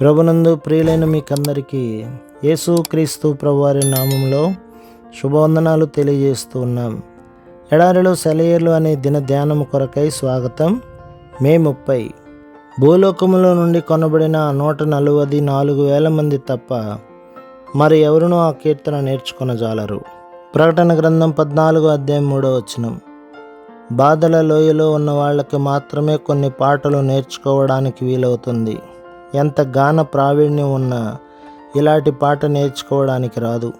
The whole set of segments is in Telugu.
ప్రభునందు ప్రియులైన మీకందరికీ యేసు క్రీస్తు ప్రభువారి నామంలో శుభవందనాలు తెలియజేస్తూ ఉన్నాం. ఎడారిలో సెలయేర్లు అనే దిన ధ్యానం కొరకై స్వాగతం మే ముప్పై. భూలోకములో నుండి కొనబడిన నూట నలువది నాలుగు వేల మంది తప్ప మరి ఎవరునూ ఆ కీర్తన నేర్చుకొనజాలరు. ప్రకటన గ్రంథం పద్నాలుగో అధ్యాయం మూడో వచనం. బాధల లోయలో ఉన్న వాళ్ళకి మాత్రమే కొన్ని పాటలు నేర్చుకోవడానికి వీలవుతుంది. ఎంత గాన ప్రావీణ్యం ఉన్నా ఇలాంటి పాట నేర్చుకోవడానికి రాదు.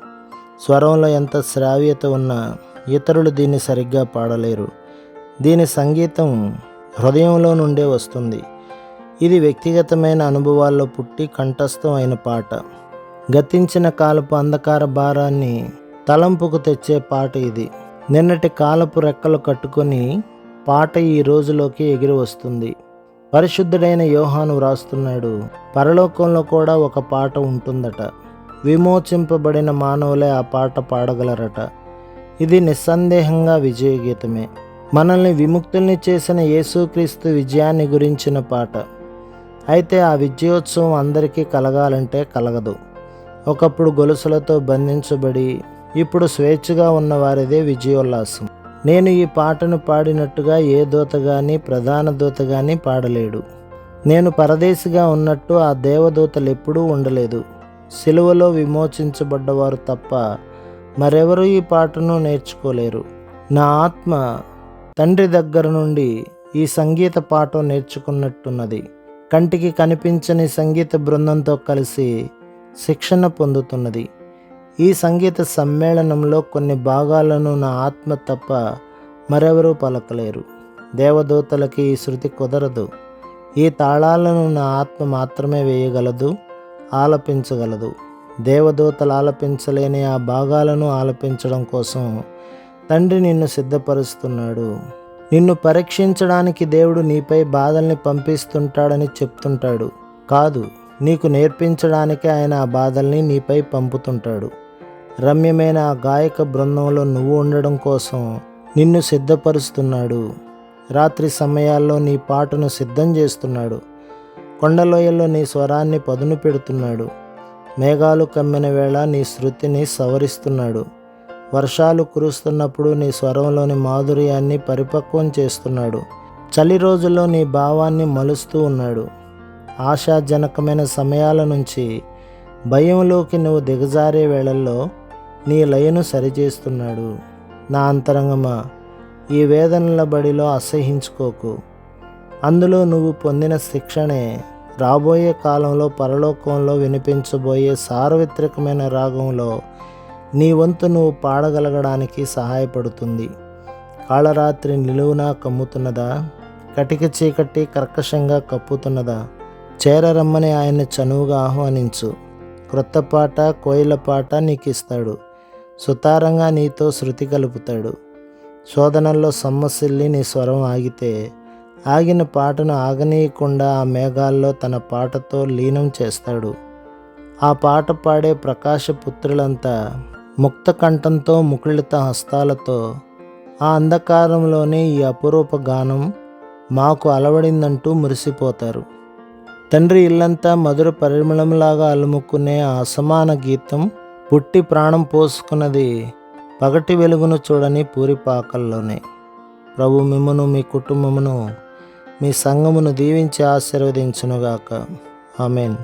స్వరంలో ఎంత శ్రావ్యత ఉన్నా ఇతరులు దీన్ని సరిగ్గా పాడలేరు. దీని సంగీతం హృదయంలో నుండే వస్తుంది. ఇది వ్యక్తిగతమైన అనుభవాల్లో పుట్టి కంఠస్థం అయిన పాట. గతించిన కాలపు అంధకార భారాన్ని తలంపుకు తెచ్చే పాట ఇది. నిన్నటి కాలపు రెక్కలు కట్టుకొని పాట ఈ రోజులోకి ఎగిరి వస్తుంది. పరిశుద్ధుడైన యోహాను వ్రాస్తున్నాడు పరలోకంలో కూడా ఒక పాట ఉంటుందట. విమోచింపబడిన మానవులే ఆ పాట పాడగలరట. ఇది నిస్సందేహంగా విజయగీతమే. మనల్ని విముక్తుల్ని చేసిన యేసుక్రీస్తు విజయాన్ని గురించిన పాట. అయితే ఆ విజయోత్సవం అందరికీ కలగాలంటే కలగదు. ఒకప్పుడు గొలుసులతో బంధించబడి ఇప్పుడు స్వేచ్ఛగా ఉన్న వారిదే విజయోల్లాసం. నేను ఈ పాటను పాడినట్టుగా ఏ దూత కానీ ప్రధాన దూత కానీ పాడలేడు. నేను పరదేశిగా ఉన్నట్టు ఆ దేవదూతలు ఎప్పుడూ ఉండలేదు. సిలువలో విమోచించబడ్డవారు తప్ప మరెవరూ ఈ పాటను నేర్చుకోలేరు. నా ఆత్మ తండ్రి దగ్గర నుండి ఈ సంగీత పాఠం నేర్చుకున్నట్టున్నది. కంటికి కనిపించని సంగీత బృందంతో కలిసి శిక్షణ పొందుతున్నది. ఈ సంగీత సమ్మేళనంలో కొన్ని భాగాలను నా ఆత్మ తప్ప మరెవరూ పలకలేరు. దేవదూతలకి ఈ శృతి కుదరదు. ఈ తాళాలను నా ఆత్మ మాత్రమే వేయగలదు ఆలపించగలదు. దేవదూతలు ఆలపించలేని ఆ భాగాలను ఆలపించడం కోసం తండ్రి నిన్ను సిద్ధపరుస్తున్నాడు. నిన్ను పరీక్షించడానికి దేవుడు నీపై బాధల్ని పంపిస్తుంటాడని చెప్తుంటాడు. కాదు నీకు నేర్పించడానికి ఆయన ఆ బాధల్ని నీపై పంపుతుంటాడు. రమ్యమైన ఆ గాయక బృందంలో నువ్వు ఉండడం కోసం నిన్ను సిద్ధపరుస్తున్నాడు. రాత్రి సమయాల్లో నీ పాటను సిద్ధం చేస్తున్నాడు. కొండలోయల్లో నీ స్వరాన్ని పదును పెడుతున్నాడు. మేఘాలు కమ్మిన వేళ నీ శృతిని సవరిస్తున్నాడు. వర్షాలు కురుస్తున్నప్పుడు నీ స్వరంలోని మాధుర్యాన్ని పరిపక్వం చేస్తున్నాడు. చలి రోజుల్లో నీ భావాన్ని మలుస్తూ ఉన్నాడు. ఆశాజనకమైన సమయాల నుంచి భయంలోకి నువ్వు దిగజారే వేళల్లో నీ లయను సరిచేస్తున్నాడు. నా అంతరంగమా ఈ వేదనల బడిలో అసహించుకోకు అందులో నువ్వు పొందిన శిక్షణే రాబోయే కాలంలో పరలోకంలో వినిపించబోయే సార్వత్రికమైన రాగంలో నీ వంతు నువ్వు పాడగలగడానికి సహాయపడుతుంది. కాళరాత్రి నిలువునా కమ్ముతున్నదా? కటిక చీకటి కర్కశంగా కప్పుతున్నదా? చేరరమ్మని ఆయన్ని చనువుగా ఆహ్వానించు. క్రొత్త పాట కోయిల పాట నీకు ఇస్తాడు సుతారంగా నీతో శృతి కలుపుతాడు. శోధనల్లో సమ్మసిల్లి నీ స్వరం ఆగితే ఆగిన పాటను ఆగనీయకుండా ఆ మేఘాల్లో తన పాటతో లీనం చేస్తాడు. ఆ పాట పాడే ప్రకాశపుత్రులంతా ముక్త కంఠంతో ముకుళిత హస్తాలతో ఆ అంధకారంలోనే ఈ అపురూప గానం మాకు అలవడిందంటూ మురిసిపోతారు. తండ్రి ఇల్లంతా మధుర పరిమళంలాగా అలుముకునే ఆ అసమాన గీతం పుట్టి ప్రాణం పోసుకున్నది పగటి వెలుగును చూడని పూరిపాకల్లోనే. ప్రభు మిమ్మను మీ కుటుంబమును మీ సంఘమును దీవించి ఆశీర్వదించునుగాక. ఆమెన్.